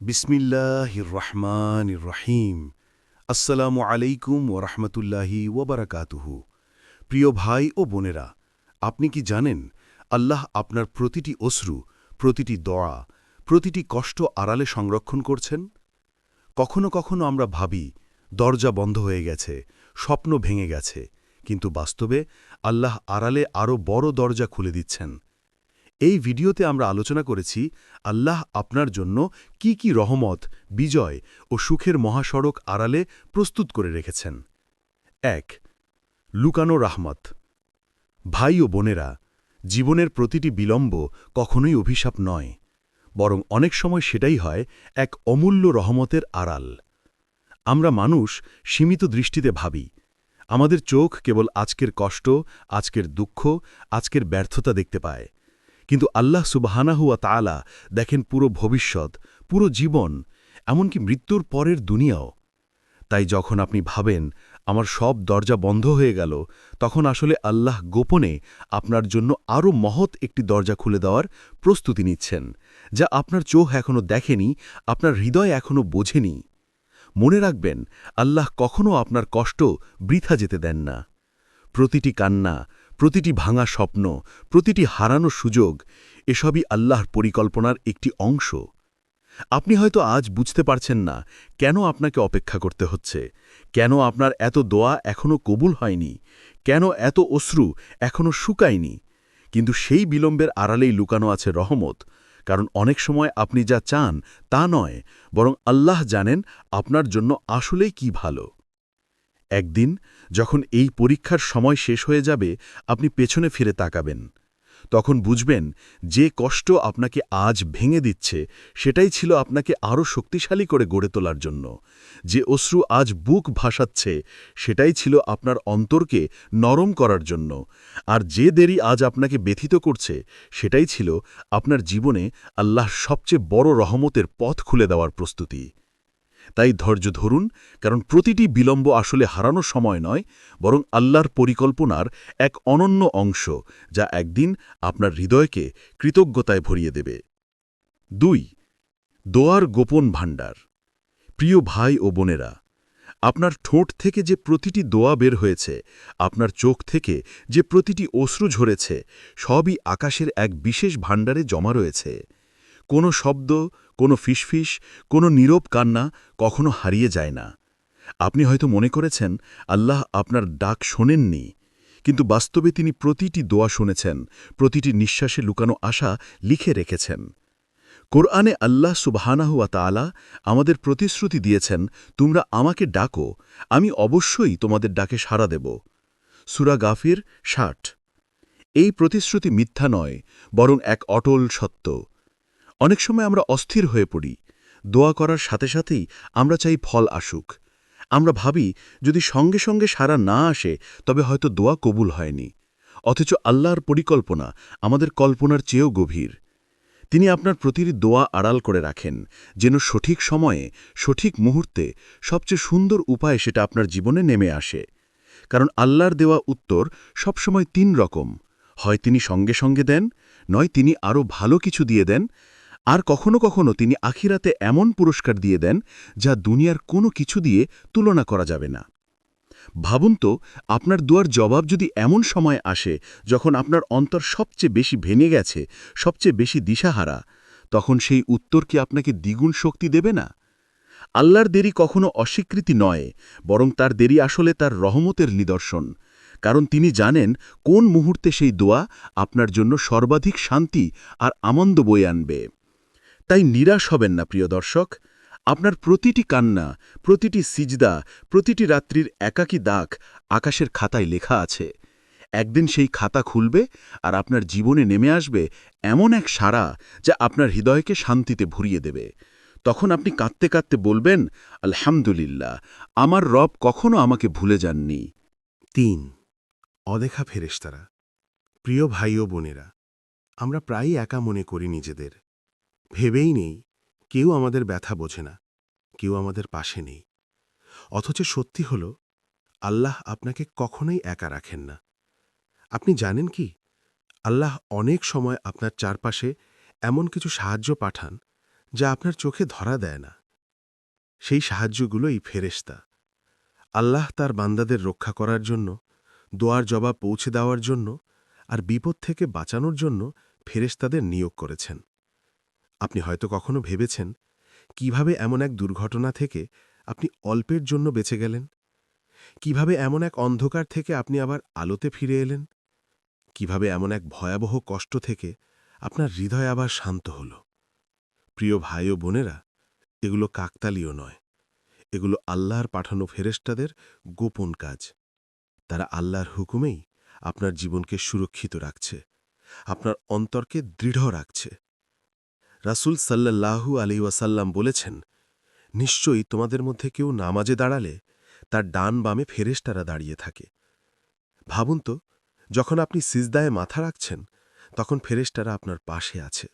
বিসমিল্লাহির রহমান রহিম আসসালামু আলাইকুম ও রহমতুল্লাহি ওবরাকাতুহু। প্রিয় ভাই ও বোনেরা, আপনি কি জানেন, আল্লাহ আপনার প্রতিটি অশ্রু, প্রতিটি দয়া, প্রতিটি কষ্ট আড়ালে সংরক্ষণ করছেন? কখনো কখনো আমরা ভাবি, দরজা বন্ধ হয়ে গেছে, স্বপ্ন ভেঙে গেছে, কিন্তু বাস্তবে আল্লাহ আড়ালে আরও বড় দরজা খুলে দিচ্ছেন। এই ভিডিওতে আমরা আলোচনা করেছি আল্লাহ আপনার জন্য কি কি রহমত, বিজয় ও সুখের মহাসড়ক আড়ালে প্রস্তুত করে রেখেছেন। এক, লুকানো রাহমত। ভাই ও বোনেরা, জীবনের প্রতিটি বিলম্ব কখনোই অভিশাপ নয়, বরং অনেক সময় সেটাই হয় এক অমূল্য রহমতের আড়াল। আমরা মানুষ সীমিত দৃষ্টিতে ভাবি, আমাদের চোখ কেবল আজকের কষ্ট, আজকের দুঃখ, আজকের ব্যর্থতা দেখতে পায়। কিন্তু আল্লাহ সুবাহানাহুয়া তালা দেখেন পুরো ভবিষ্যৎ, পুরো জীবন, এমনকি মৃত্যুর পরের দুনিয়াও। তাই যখন আপনি ভাবেন, আমার সব দরজা বন্ধ হয়ে গেল, তখন আসলে আল্লাহ গোপনে আপনার জন্য আরও মহৎ একটি দরজা খুলে দেওয়ার প্রস্তুতি নিচ্ছেন, যা আপনার চোখ এখনও দেখেনি, আপনার হৃদয় এখনও বোঝেনি। মনে রাখবেন, আল্লাহ কখনও আপনার কষ্ট বৃথা যেতে দেন না। প্রতিটি কান্না প্রতিটি ভাঙা স্বপ্ন, প্রতিটি হারানো সুযোগ, এসবই আল্লাহর পরিকল্পনার একটি অংশ। আপনি হয়তো আজ বুঝতে পারছেন না, কেন আপনাকে অপেক্ষা করতে হচ্ছে? কেন আপনার এত দোয়া এখনও কবুল হয়নি? কেন এত অশ্রু এখনও শুকায়নি? কিন্তু সেই বিলম্বের আড়ালেই লুকানো আছে রহমত, কারণ অনেক সময় আপনি যা চান তা নয়, বরং আল্লাহ জানেন আপনার জন্য আসলেই কি ভালো। একদিন, যখন এই পরীক্ষার সময় শেষ হয়ে যাবে, আপনি পেছনে ফিরে তাকাবেন। তখন বুঝবেন, যে কষ্ট আপনাকে আজ ভেঙে দিচ্ছে, সেটাই ছিল আপনাকে আরও শক্তিশালী করে গড়ে তোলার জন্য। যে অশ্রু আজ বুক ভাসাচ্ছে, সেটাই ছিল আপনার অন্তরকে নরম করার জন্য। আর যে দেরি আজ আপনাকে ব্যথিত করছে, সেটাই ছিল আপনার জীবনে আল্লাহর সবচেয়ে বড় রহমতের পথ খুলে দেওয়ার প্রস্তুতি। তাই ধৈর্য ধরুন, কারণ প্রতিটি বিলম্ব আসলে হারানো সময় নয়, বরং আল্লাহর পরিকল্পনার এক অনন্য অংশ, যা একদিন আপনার হৃদয়কে কৃতজ্ঞতায় ভরিয়ে দেবে। দুই, দোয়ার গোপন ভাণ্ডার। প্রিয় ভাই ও বোনেরা, আপনার ঠোঁট থেকে যে প্রতিটি দোয়া বের হয়েছে, আপনার চোখ থেকে যে প্রতিটি অশ্রু ঝরেছে, সবই আকাশের এক বিশেষ ভাণ্ডারে জমা রয়েছে। কোনো শব্দ, কোনো ফিসফিস, কোনো নীরব কান্না কখনো হারিয়ে যায় না। আপনি হয়তো মনে করেছেন, আল্লাহ আপনার ডাক শোনেননি, কিন্তু বাস্তবে তিনি প্রতিটি দোয়া শুনেছেন, প্রতিটি নিঃশ্বাসে লুকানো আশা লিখে রেখেছেন। কোরআনে আল্লাহ সুবাহানাহুয়া তালা আমাদের প্রতিশ্রুতি দিয়েছেন, তোমরা আমাকে ডাকো, আমি অবশ্যই তোমাদের ডাকে সাড়া দেব। সুরা গাফির ষাট। এই প্রতিশ্রুতি মিথ্যা নয়, বরং এক অটল সত্য। অনেক সময় আমরা অস্থির হয়ে পড়ি। দোয়া করার সাথে সাথেই আমরা চাই ফল আসুক। আমরা ভাবি, যদি সঙ্গে সঙ্গে সারা না আসে, তবে হয়তো দোয়া কবুল হয়নি। অথচ আল্লাহর পরিকল্পনা আমাদের কল্পনার চেয়েও গভীর। তিনি আপনার প্রতিটি দোয়া আড়াল করে রাখেন, যেন সঠিক সময়ে, সঠিক মুহূর্তে সবচেয়ে সুন্দর উপায় সেটা আপনার জীবনে নেমে আসে। কারণ আল্লাহর দেওয়া উত্তর সবসময় তিন রকম। হয় তিনি সঙ্গে সঙ্গে দেন, নয় তিনি আরও ভালো কিছু দিয়ে দেন আর কখনো কখনো তিনি আখিরাতে এমন পুরস্কার দিয়ে দেন যা দুনিয়ার কোনো কিছু দিয়ে তুলনা করা যাবে না। ভাবুন তো, আপনার দুয়ার জবাব যদি এমন সময় আসে যখন আপনার অন্তর সবচেয়ে বেশি ভেঙে গেছে, সবচেয়ে বেশি দিশাহারা, তখন সেই উত্তর কি আপনাকে দ্বিগুণ শক্তি দেবে না? আল্লাহর দেরি কখনো অস্বীকৃতি নয়, বরং তার দেরি আসলে তার রহমতের নিদর্শন, কারণ তিনি জানেন কোন মুহূর্তে সেই দোয়া আপনার জন্য সর্বাধিক শান্তি আর আনন্দ বয়ে আনবে। তাই নিরাশ হবেন না, প্রিয় দর্শক। আপনার প্রতিটি কান্না, প্রতিটি সিজদা, প্রতিটি রাত্রির একাকী দাগ আকাশের খাতায় লেখা আছে। একদিন সেই খাতা খুলবে আর আপনার জীবনে নেমে আসবে এমন এক সারা যা আপনার হৃদয়কে শান্তিতে ভরিয়ে দেবে। তখন আপনি কাঁদতে কাঁদতে বলবেন, আলহামদুলিল্লাহ, আমার রব কখনো আমাকে ভুলে যাননি। তিন, অদেখা ফেরেশতারা। প্রিয় ভাই ও বোনেরা, আমরা প্রায়ই একা মনে করি নিজেদের। ভেবেই নেই, কেউ আমাদের ব্যথা বোঝে না, কেউ আমাদের পাশে নেই। অথচ সত্যি হল, আল্লাহ আপনাকে কখনোই একা রাখেন না। আপনি জানেন কি, আল্লাহ অনেক সময় আপনার চারপাশে এমন কিছু সাহায্য পাঠান যা আপনার চোখে ধরা দেয় না। সেই সাহায্যগুলোই ফেরেশতা। আল্লাহ তার বান্দাদের রক্ষা করার জন্য, দোয়ার জবাব পৌঁছে দেওয়ার জন্য আর বিপদ থেকে বাঁচানোর জন্য ফেরেশতাদের নিয়োগ করেছেন। আপনি হয়তো কখনো ভেবেছেন কীভাবে এমন এক দুর্ঘটনা থেকে আপনি অল্পের জন্য বেঁচে গেলেন? কীভাবে এমন এক অন্ধকার থেকে আপনি আবার আলোতে ফিরে এলেন? কীভাবে এমন এক ভয়াবহ কষ্ট থেকে আপনার হৃদয় আবার শান্ত হল? প্রিয় ভাই ও বোনেরা, এগুলো কাকতালীয় নয়। এগুলো আল্লাহর পাঠানো ফেরেস্তাদের গোপন কাজ। তারা আল্লাহর হুকুমেই আপনার জীবনকে সুরক্ষিত রাখছে। আপনার অন্তরকে দৃঢ় রাখছে। রাসূল সাল্লাল্লাহু আলি ওয়াসাল্লাম বলেছেন, নিশ্চয়ই তোমাদের মধ্যে কেউ নামাজে দাঁড়ালে তার ডান বামে ফেরেশতারা দাঁড়িয়ে থাকে। ভাবুন তো, যখন আপনি সিজদায় মাথা রাখছেন, তখন ফেরেশতারা আপনার পাশে আছে।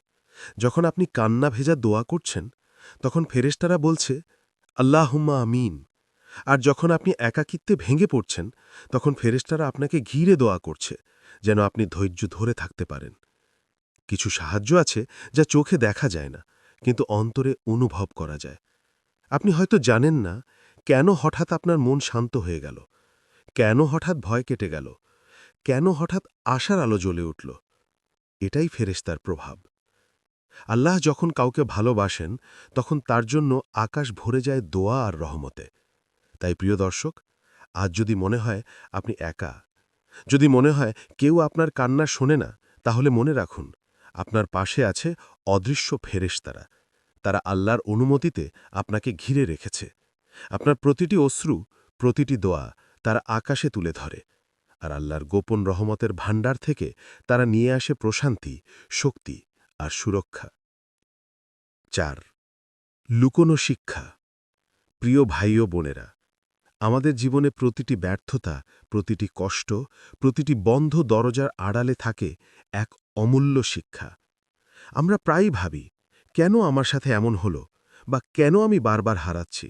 যখন আপনি কান্না ভেজা দোয়া করছেন, তখন ফেরেশতারা বলছে, আল্লাহুম্মা আমিন। আর যখন আপনি একাকিত্বে ভেঙে পড়ছেন, তখন ফেরেশতারা আপনাকে ঘিরে দোয়া করছে, যেন আপনি ধৈর্য ধরে থাকতে পারেন। কিছু সাহায্য আছে যা চোখে দেখা যায় না, কিন্তু অন্তরে অনুভব করা যায়। আপনি হয়তো জানেন না, কেন হঠাৎ আপনার মন শান্ত হয়ে গেল? কেন হঠাৎ ভয় কেটে গেল? কেন হঠাৎ আশার আলো জ্বলে উঠল? এটাই ফেরেশতার প্রভাব। আল্লাহ যখন কাউকে ভালোবাসেন, তখন তার জন্য আকাশ ভরে যায় দোয়া আর রহমতে। তাই প্রিয় দর্শক, আজ যদি মনে হয় আপনি একা, যদি মনে হয় কেউ আপনার কান্না শোনে না, তাহলে মনে রাখুন আপনার পাশে আছে অদৃশ্য ফেরেশতারা। তারা আল্লাহর অনুমতিতে আপনাকে ঘিরে রেখেছে। আপনার প্রতিটি অশ্রু, প্রতিটি দোয়া তারা আকাশে তুলে ধরে। আর আল্লাহর গোপন রহমতের ভাণ্ডার থেকে তারা নিয়ে আসে প্রশান্তি, শক্তি আর সুরক্ষা। চার, লুকোনো শিক্ষা। প্রিয় ভাই ও বোনেরা, আমাদের জীবনে প্রতিটি ব্যর্থতা, প্রতিটি কষ্ট, প্রতিটি বন্ধ দরজার আড়ালে থাকে এক অমূল্য শিক্ষা। আমরা প্রায়ই ভাবি, কেন আমার সাথে এমন হলো বা কেন আমি বারবার হারাচ্ছি?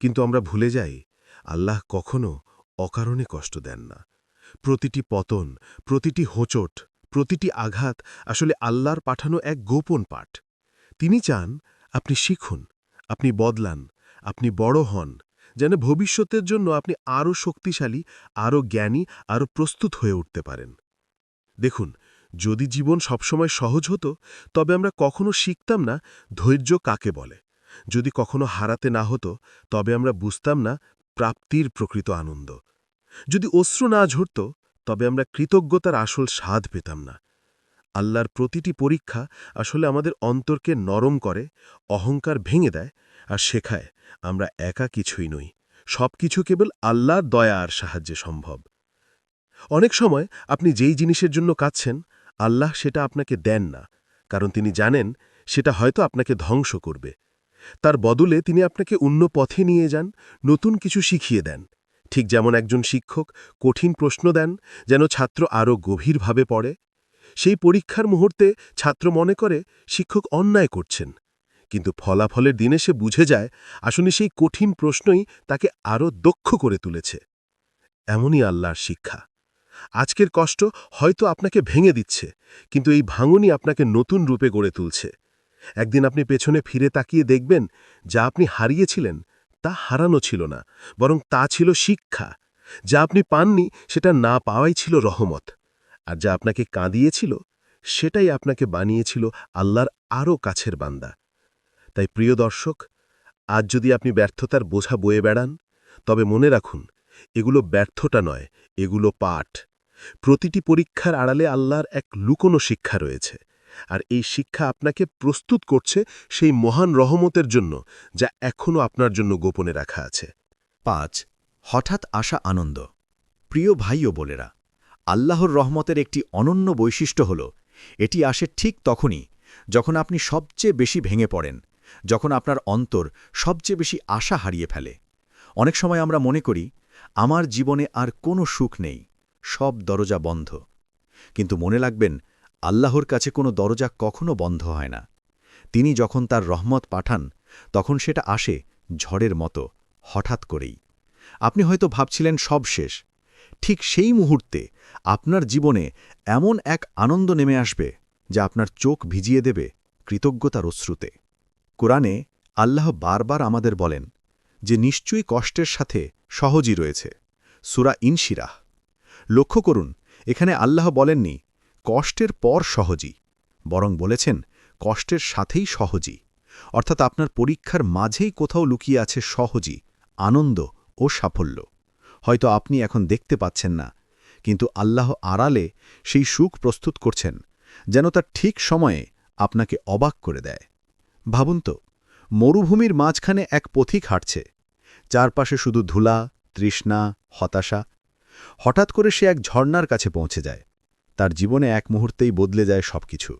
কিন্তু আমরা ভুলে যাই, আল্লাহ কখনো অকারণে কষ্ট দেন না। প্রতিটি পতন, প্রতিটি হোঁচট, প্রতিটি আঘাত আসলে আল্লাহর পাঠানো এক গোপন পাঠ। তিনি চান, আপনি শিখুন, আপনি বদলান, আপনি বড় হন, যেন ভবিষ্যতের জন্য আপনি আরও শক্তিশালী, আরও জ্ঞানী, আরও প্রস্তুত হয়ে উঠতে পারেন। দেখুন যদি জীবন সবসময় সহজ হতো, তবে আমরা কখনো শিখতাম না ধৈর্য কাকে বলে। যদি কখনো হারাতে না হতো, তবে আমরা বুঝতাম না প্রাপ্তির প্রকৃত আনন্দ। যদি অশ্রু না ঝরত, তবে আমরা কৃতজ্ঞতার আসল স্বাদ পেতাম না। আল্লাহর প্রতিটি পরীক্ষা আসলে আমাদের অন্তরকে নরম করে, অহংকার ভেঙে দেয় আর শেখায় আমরা একা কিছুই নই। সব কিছু কেবল আল্লাহর দয়া আর সাহায্যে সম্ভব। অনেক সময় আপনি যেই জিনিসের জন্য কাঁদছেন আল্লাহ সেটা আপনাকে দেন না, কারণ তিনি জানেন সেটা হয়তো আপনাকে ধ্বংস করবে। তার বদলে তিনি আপনাকে অন্য পথে নিয়ে যান, নতুন কিছু শিখিয়ে দেন। ঠিক যেমন একজন শিক্ষক কঠিন প্রশ্ন দেন, যেন ছাত্র আরও গভীরভাবে পড়ে। সেই পরীক্ষার মুহূর্তে ছাত্র মনে করে, শিক্ষক অন্যায় করছেন। কিন্তু ফলাফলের দিনে সে বুঝে যায়, আসলে সেই কঠিন প্রশ্নই তাকে আরও দক্ষ করে তুলেছে। এমনই আল্লাহর শিক্ষা। আজকের কষ্ট হয়তো আপনাকে ভেঙে দিচ্ছে, কিন্তু এই ভাঙনই আপনাকে নতুন রূপে গড়ে তুলছে। একদিন আপনি পেছনে ফিরে তাকিয়ে দেখবেন, যা আপনি হারিয়েছিলেন, তা হারানো ছিল না, বরং তা ছিল শিক্ষা। যা আপনি পাননি, সেটা না পাওয়াই ছিল রহমত। আর যা আপনাকে কাঁদিয়েছিল, সেটাই আপনাকে বানিয়েছিল আল্লাহর আরও কাছের বান্দা। তাই প্রিয় দর্শক, আজ যদি আপনি ব্যর্থতার বোঝা বয়ে বেড়ান, তবে মনে রাখুন, এগুলো ব্যর্থতা নয়, এগুলো পাঠ। প্রতিটি পরীক্ষার আড়ালে আল্লাহর এক লুকোনো শিক্ষা রয়েছে। আর এই শিক্ষা আপনাকে প্রস্তুত করছে সেই মহান রহমতের জন্য, যা এখনও আপনার জন্য গোপনে রাখা আছে। পাঁচ, হঠাৎ আসা আনন্দ। প্রিয় ভাই ও বোনেরা, আল্লাহর রহমতের একটি অনন্য বৈশিষ্ট্য হল, এটি আসে ঠিক তখনই, যখন আপনি সবচেয়ে বেশি ভেঙে পড়েন, যখন আপনার অন্তর সবচেয়ে বেশি আশা হারিয়ে ফেলে। অনেক সময় আমরা মনে করি, আমার জীবনে আর কোনো সুখ নেই। সব দরজা বন্ধ। কিন্তু মনে রাখবেন, আল্লাহর কাছে কোনো দরজা কখনো বন্ধ হয় না। তিনি যখন তার রহমত পাঠান, তখন সেটা আসে ঝড়ের মতো, হঠাৎ করেই। আপনি হয়তো ভাবছিলেন, সব শেষ। ঠিক সেই মুহূর্তে আপনার জীবনে এমন এক আনন্দ নেমে আসবে, যা আপনার চোখ ভিজিয়ে দেবে কৃতজ্ঞতার অশ্রুতে। কোরআনে আল্লাহ বারবার আমাদের বলেন যে, নিশ্চয়ই কষ্টের সাথে সহজই রয়েছে। সুরা ইনশিরাহ। লক্ষ্য করুন, এখানে আল্লাহ বলেননি, কষ্টের পর সহজই, বরং বলেছেন, কষ্টের সাথেই সহজই। অর্থাৎ আপনার পরীক্ষার মাঝেই কোথাও লুকিয়ে আছে সহজই, আনন্দ ও সাফল্য। হয়তো আপনি এখন দেখতে পাচ্ছেন না, কিন্তু আল্লাহ আড়ালে সেই সুখ প্রস্তুত করছেন, যেন তার ঠিক সময়ে আপনাকে অবাক করে দেয়। ভাবুন তো, মরুভূমির মাঝখানে এক পথিক হাঁটছে, চারপাশে শুধু ধুলা, তৃষ্ণা, হতাশা হঠাৎ করে সে এক ঝর্ণার কাছে পৌঁছে যায়। তার জীবনে এক মুহূর্তেই বদলে যায় সবকিছু।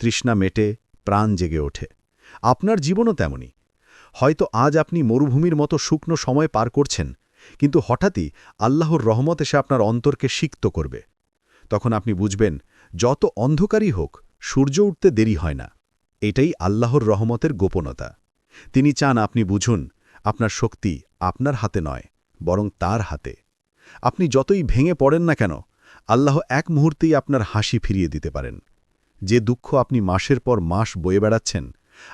তৃষ্ণা মেটে, প্রাণ জেগে ওঠে। আপনার জীবনও তেমনি হয়তো আজ আপনি মরুভূমির মতো শুকনো সময় পার করছেন, কিন্তু হঠাৎই আল্লাহর রহমত এসে আপনার অন্তরকে সিক্ত করবে। তখন আপনি বুঝবেন, যত অন্ধকারই হোক, সূর্য উঠতে দেরি হয় না। এটাই আল্লাহর রহমতের গোপনতা। তিনি চান আপনি বুঝুন, আপনার শক্তি আপনার হাতে নয়, বরং তার হাতে। আপনি যতই ভেঙে পড়েন না কেন, আল্লাহ এক মুহূর্তেই আপনার হাসি ফিরিয়ে দিতে পারেন। যে দুঃখ আপনি মাসের পর মাস বয়ে বেড়াচ্ছেন,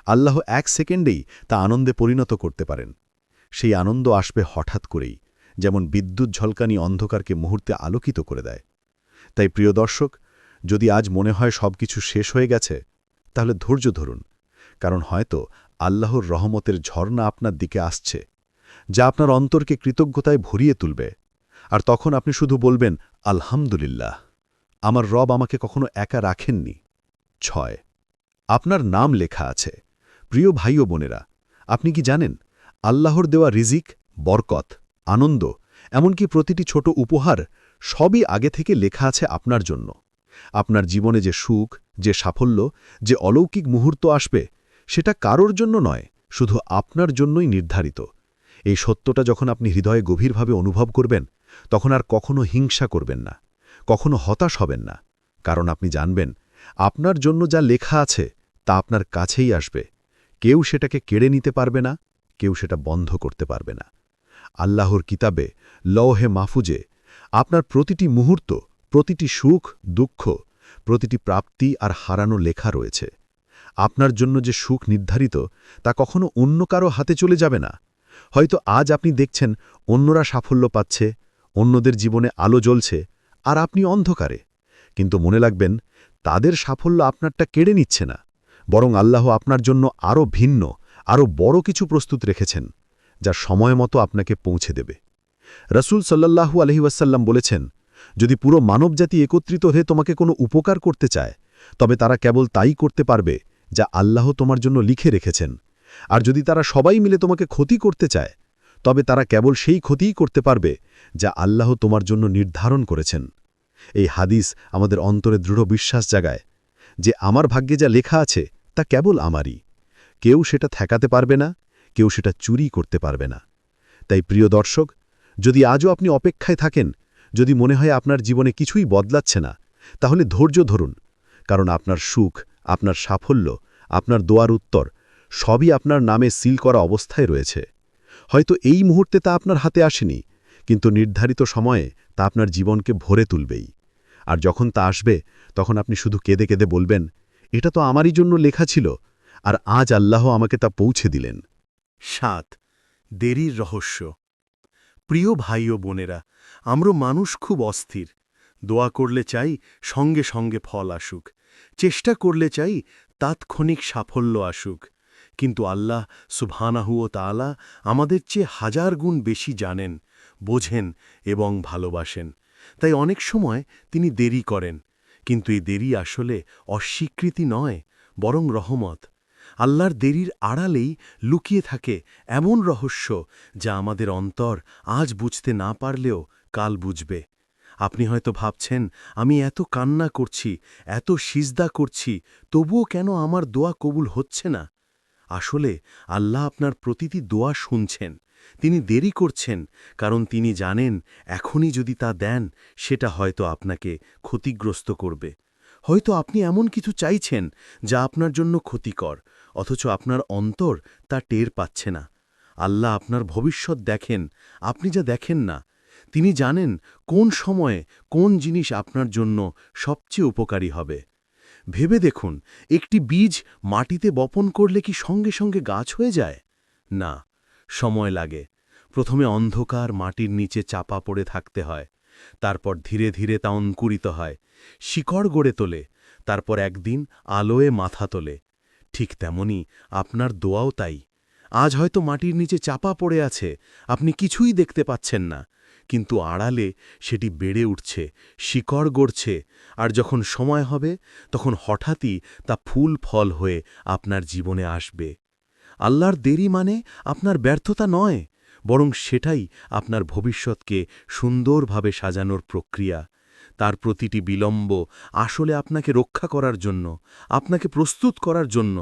আল্লাহ এক সেকেন্ডেই তা আনন্দে পরিণত করতে পারেন। সেই আনন্দ আসবে হঠাৎ করেই, যেমন বিদ্যুৎ ঝলকানি অন্ধকারকে মুহূর্তে আলোকিত করে দেয়। তাই প্রিয় দর্শক, যদি আজ মনে হয় সব কিছু শেষ হয়ে গেছে, তাহলে ধৈর্য ধরুন, কারণ হয়তো আল্লাহর রহমতের ঝর্ণা আপনার দিকে আসছে, যা আপনার অন্তরকে কৃতজ্ঞতায় ভরিয়ে তুলবে। আর তখন আপনি শুধু বলবেন, আলহামদুলিল্লাহ। আমার রব আমাকে কখনো একা রাখেননি। ছয়, আপনার নাম লেখা আছে। প্রিয় ভাই ও বোনেরা, আপনি কি জানেন, আল্লাহর দেওয়া রিজিক, বরকত, আনন্দ, এমনকি প্রতিটি ছোট উপহার সবই আগে থেকে লেখা আছে আপনার জন্য। আপনার জীবনে যে সুখ, যে সাফল্য, যে অলৌকিক মুহূর্ত আসবে, সেটা কারোর জন্য নয়, শুধু আপনার জন্যই নির্ধারিত। এই সত্যটা যখন আপনি হৃদয়ে গভীরভাবে অনুভব করবেন তখন আর কখনো হিংসা করবেন না, কখনো হতাশ হবেন না, কারণ আপনি জানবেন, আপনার জন্য যা লেখা আছে তা আপনার কাছেই আসবে। কেউ সেটাকে কেড়ে নিতে পারবে না, কেউ সেটা বন্ধ করতে পারবে না। আল্লাহর কিতাবে, লওহে মাহফুজে, আপনার প্রতিটি মুহূর্ত, প্রতিটি সুখ, দুঃখ, প্রতিটি প্রাপ্তি আর হারানো লেখা রয়েছে। আপনার জন্য যে সুখ নির্ধারিত, তা কখনো অন্য কারও হাতে চলে যাবে না। হয়তো আজ আপনি দেখছেন, অন্যরা সাফল্য পাচ্ছে অন্যদের জীবনে আলো জ্বলছে আর আপনি অন্ধকারে। কিন্তু মনে রাখবেন, তাদের সাফল্য আপনারটা কেড়ে নিচ্ছে না, বরং আল্লাহ আপনার জন্য আরও ভিন্ন, আরও বড় কিছু প্রস্তুত রেখেছেন, যা সময় মতো আপনাকে পৌঁছে দেবে। রসুল সাল্লাহু আলহিউসাল্লাম বলেছেন, যদি পুরো মানবজাতি একত্রিত হয়ে তোমাকে কোনো উপকার করতে চায়, তবে তারা কেবল তাই করতে পারবে যা আল্লাহ তোমার জন্য লিখে রেখেছেন। আর যদি তারা সবাই মিলে তোমাকে ক্ষতি করতে চায় তবে তারা কেবল সেই ক্ষতিই করতে পারবে যা আল্লাহ তোমার জন্য নির্ধারণ করেছেন। এই হাদিস আমাদের অন্তরে দৃঢ় বিশ্বাস জাগায় যে আমার ভাগ্যে যা লেখা আছে তা কেবল আমারই। কেউ সেটা ঠেকাতে পারবে না, কেউ সেটা চুরি করতে পারবে না। তাই প্রিয় দর্শক, যদি আজও আপনি অপেক্ষায় থাকেন, যদি মনে হয় আপনার জীবনে কিছুই বদলাচ্ছে না, তাহলে ধৈর্য ধরুন, কারণ আপনার সুখ, আপনার সাফল্য, আপনার দোয়ার উত্তর সবই আপনার নামে সিল করা অবস্থায় রয়েছে। হয়তো এই মুহূর্তে তা আপনার হাতে আসেনি, কিন্তু নির্ধারিত সময়ে তা আপনার জীবনকে ভরে তুলবেই। আর যখন তা আসবে, তখন আপনি শুধু কেঁদে কেঁদে বলবেন, এটা তো আমারই জন্য লেখা ছিল, আর আজ আল্লাহ আমাকে তা পৌঁছে দিলেন। সাত, দেরির রহস্য। প্রিয় ভাই ও বোনেরা, আমরা মানুষ খুব অস্থির। দোয়া করলে চাই সঙ্গে সঙ্গে ফল আসুক। চেষ্টা করলে চাই তাৎক্ষণিক সাফল্য আসুক। কিন্তু আল্লাহ সুবহানাহু ও তাআলা আমাদের চেয়ে হাজার গুণ বেশি জানেন, বোঝেন এবং ভালোবাসেন। তাই অনেক সময় তিনি দেরি করেন। কিন্তু এই দেরি আসলে অস্বীকৃতি নয়, বরং রহমত। আল্লাহর দেরির আড়ালেই লুকিয়ে থাকে এমন রহস্য যা আমাদের অন্তর আজ বুঝতে না পারলেও কাল বুঝবে। আপনি হয়তো ভাবছেন, আমি এত কান্না করছি, এত সিজদা করছি, তবুও কেন আমার দোয়া কবুল হচ্ছে না? আসলে আল্লাহ আপনার প্রতিটি দোয়া শুনছেন। তিনি দেরি করছেন, কারণ তিনি জানেন এখনই যদি তা দেন, সেটা হয়তো আপনাকে ক্ষতিগ্রস্ত করবে। হয়তো আপনি এমন কিছু চাইছেন যা আপনার জন্য ক্ষতিকর, অথচ আপনার অন্তর তা টের পাচ্ছে না। আল্লাহ আপনার ভবিষ্যৎ দেখেন, আপনি যা দেখেন না। তিনি জানেন কোন সময়ে কোন জিনিস আপনার জন্য সবচেয়ে উপকারী হবে। ভেবে দেখুন, একটি বীজ মাটিতে বপন করলে কি সঙ্গে সঙ্গে গাছ হয়ে যায়? না, সময় লাগে। প্রথমে অন্ধকার মাটির নিচে চাপা পড়ে থাকতে হয়। তারপর ধীরে ধীরে তা অঙ্কুরিত হয়। শিকড় গড়ে তোলে। তারপর একদিন আলোয় মাথা তোলে। ঠিক তেমনি আপনার দোয়াও তাই। আজ হয়তো মাটির নিচে চাপা পড়ে আছে। আপনি কিছুই দেখতে পাচ্ছেন না। কিন্তু আড়ালে সেটি বেড়ে উঠছে, শিকড় গড়ছে, আর যখন সময় হবে, তখন হঠাৎই তা ফুল ফল হয়ে আপনার জীবনে আসবে। আল্লাহর দেরি মানে আপনার ব্যর্থতা নয়, বরং সেটাই আপনার ভবিষ্যৎকে সুন্দরভাবে সাজানোর প্রক্রিয়া। তার প্রতিটি বিলম্ব আসলে আপনাকে রক্ষা করার জন্য, আপনাকে প্রস্তুত করার জন্য।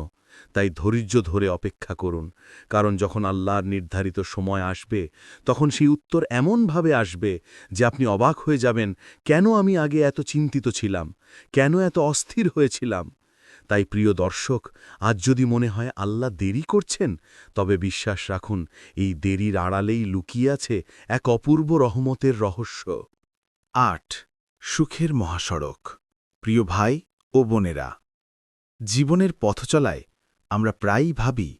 তাই ধৈর্য ধরে অপেক্ষা করুন, কারণ যখন আল্লাহর নির্ধারিত সময় আসবে, তখন সেই উত্তর এমনভাবে আসবে যে আপনি অবাক হয়ে যাবেন, কেন আমি আগে এত চিন্তিত ছিলাম? কেন এত অস্থির হয়েছিলাম? তাই প্রিয় দর্শক, আজ যদি মনে হয় আল্লাহ দেরি করছেন, তবে বিশ্বাস রাখুন, এই দেরির আড়ালেই লুকিয়ে আছে এক অপূর্ব রহমতের রহস্য। আট, সুখের মহাসড়ক। প্রিয় ভাই ও বোনেরা, জীবনের পথচলায় আমরা প্রায়ই ভাবি,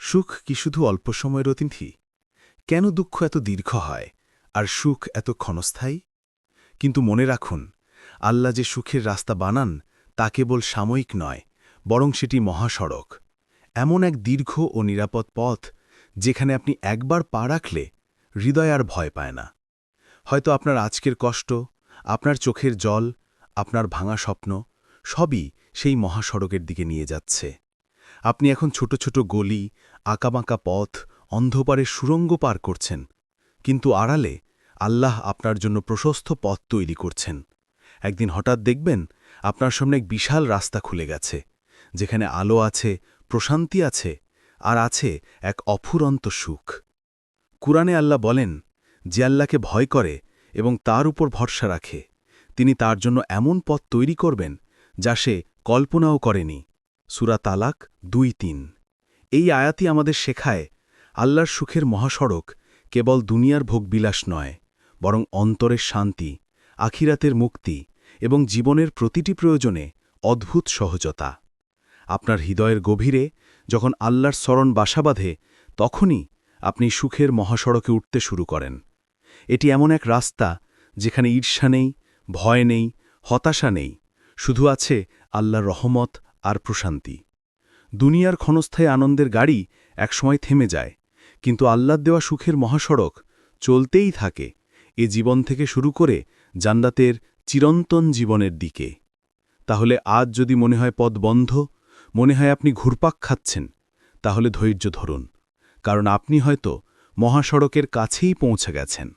সুখ কি শুধু অল্প সময়ের অতিথি? কেন দুঃখ এত দীর্ঘ হয়, আর সুখ এত ক্ষণস্থায়ী? কিন্তু মনে রাখুন, আল্লাহ যে সুখের রাস্তা বানান, তা কেবল সাময়িক নয়, বরং সেটি মহাসড়ক। এমন এক দীর্ঘ ও নিরাপদ পথ, যেখানে আপনি একবার পা রাখলে হৃদয় আর ভয় পায় না। হয়তো আপনার আজকের কষ্ট, আপনার চোখের জল, আপনার ভাঙা স্বপ্ন, সবই সেই মহাসড়কের দিকে নিয়ে যাচ্ছে। আপনি এখন ছোট ছোট গলি, আঁকাবাঁকা পথ অন্ধকারের সুরঙ্গ পার করছেন। কিন্তু আড়ালে আল্লাহ আপনার জন্য প্রশস্ত পথ তৈরি করছেন। একদিন হঠাৎ দেখবেন আপনার সামনে এক বিশাল রাস্তা খুলে গেছে, যেখানে আলো আছে, প্রশান্তি আছে, আর আছে এক অফুরন্ত সুখ। কুরআনে আল্লাহ বলেন, যে আল্লাহকে ভয় করে এবং তার উপর ভরসা রাখে, তিনি তার জন্য এমন পথ তৈরি করবেন যা সে কল্পনাও করেনি। সুরা তালাক দুই তিন। এই আয়াতি আমাদের শেখায়, আল্লাহর সুখের মহাসড়ক কেবল দুনিয়ার ভোগবিলাস নয়, বরং অন্তরের শান্তি, আখিরাতের মুক্তি এবং জীবনের প্রতিটি প্রয়োজনে অদ্ভুত সহজতা। আপনার হৃদয়ের গভীরে যখন আল্লাহর স্মরণ বাসা বাঁধে, তখনই আপনি সুখের মহাসড়কে উঠতে শুরু করেন। এটি এমন এক রাস্তা যেখানে ঈর্ষা নেই, ভয় নেই, হতাশা নেই, শুধু আছে আল্লাহর রহমত আর প্রশান্তি। দুনিয়ার ক্ষণস্থায়ী আনন্দের গাড়ি একসময় থেমে যায়, কিন্তু আল্লাহ দেওয়া সুখের মহাসড়ক চলতেই থাকে এ জীবন থেকে শুরু করে জান্নাতের চিরন্তন জীবনের দিকে। তাহলে আজ যদি মনে হয় পদ বন্ধ, মনে হয় আপনি ঘুরপাক খাচ্ছেন, তাহলে ধৈর্য ধরুন, কারণ আপনি হয়তো মহাসড়কের কাছেই পৌঁছে গেছেন।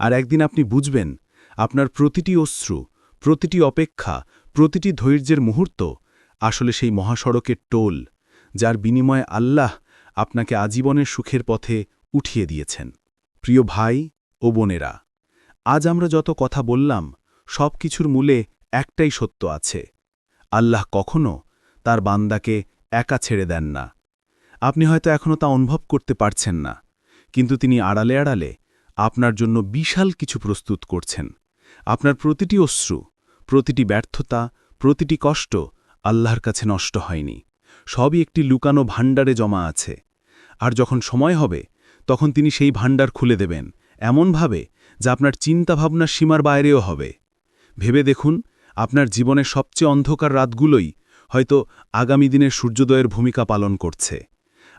আর একদিন আপনি বুঝবেন, আপনার প্রতিটি অশ্রু, প্রতিটি অপেক্ষা, প্রতিটি ধৈর্যের মুহূর্ত আসলে সেই মহাসড়কের টোল, যার বিনিময়ে আল্লাহ আপনাকে আজীবনের সুখের পথে উঠিয়ে দিয়েছেন। প্রিয় ভাই ও বোনেরা, আজ আমরা যত কথা বললাম, সব কিছুর মূলে একটাই সত্য আছে। আল্লাহ কখনো তার বান্দাকে একা ছেড়ে দেন না। আপনি হয়তো এখনও তা অনুভব করতে পারছেন না, কিন্তু তিনি আড়ালে আড়ালে আপনার জন্য বিশাল কিছু প্রস্তুত করছেন। আপনার প্রতিটি অশ্রু, প্রতিটি ব্যর্থতা, প্রতিটি কষ্ট আল্লাহর কাছে নষ্ট হয়নি। সবই একটি লুকানো ভাণ্ডারে জমা আছে। আর যখন সময় হবে, তখন তিনি সেই ভাণ্ডার খুলে দেবেন, এমনভাবে যা আপনার চিন্তাভাবনার সীমার বাইরেও হবে। ভেবে দেখুন, আপনার জীবনের সবচেয়ে অন্ধকার রাতগুলোই হয়তো আগামী দিনের সূর্যোদয়ের ভূমিকা পালন করছে।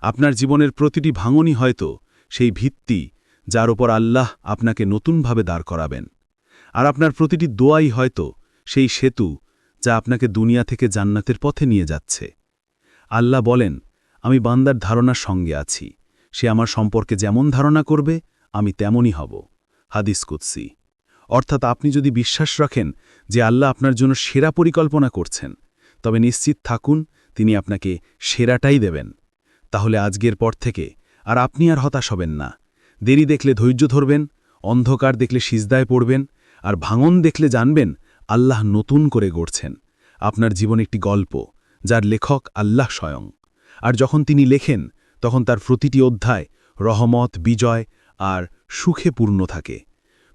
আপনার জীবনের প্রতিটি ভাঙনই হয়তো সেই ভিত্তি যার ওপর আল্লাহ আপনাকে নতুনভাবে দাঁড় করাবেন। আর আপনার প্রতিটি দোয়াই হয়তো সেই সেতু যা আপনাকে দুনিয়া থেকে জান্নাতের পথে নিয়ে যাচ্ছে। আল্লাহ বলেন, আমি বান্দার ধারণার সঙ্গে আছি। সে আমার সম্পর্কে যেমন ধারণা করবে, আমি তেমনই হব। হাদিস কুৎসি অর্থাৎ আপনি যদি বিশ্বাস রাখেন যে আল্লাহ আপনার জন্য সেরা পরিকল্পনা করছেন, তবে নিশ্চিত থাকুন, তিনি আপনাকে সেরাটাই দেবেন। তাহলে আজকের পর থেকে আর আপনি আর হতাশ হবেন না। দেরি দেখলে ধৈর্য ধরবেন, অন্ধকার দেখলে সিজদায় পড়বেন, আর ভাঙন দেখলে জানবেন আল্লাহ নতুন করে গড়ছেন। আপনার জীবন একটি গল্প, যার লেখক আল্লাহ স্বয়ং। আর যখন তিনি লেখেন, তখন তার প্রতিটি অধ্যায় রহমত, বিজয় আর সুখে পূর্ণ থাকে।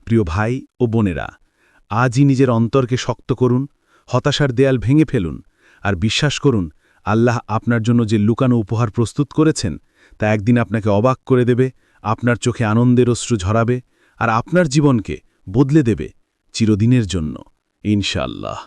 প্রিয় ভাই ও বোনেরা, আজই নিজের অন্তরকে শক্ত করুন, হতাশার দেয়াল ভেঙে ফেলুন আর বিশ্বাস করুন, আল্লাহ আপনার জন্য যে লুকানো উপহার প্রস্তুত করেছেন, তা একদিন আপনাকে অবাক করে দেবে, আপনার চোখে আনন্দের অশ্রু ঝরাবে আর আপনার জীবনকে বদলে দেবে চিরদিনের জন্য। ইনশাআল্লাহ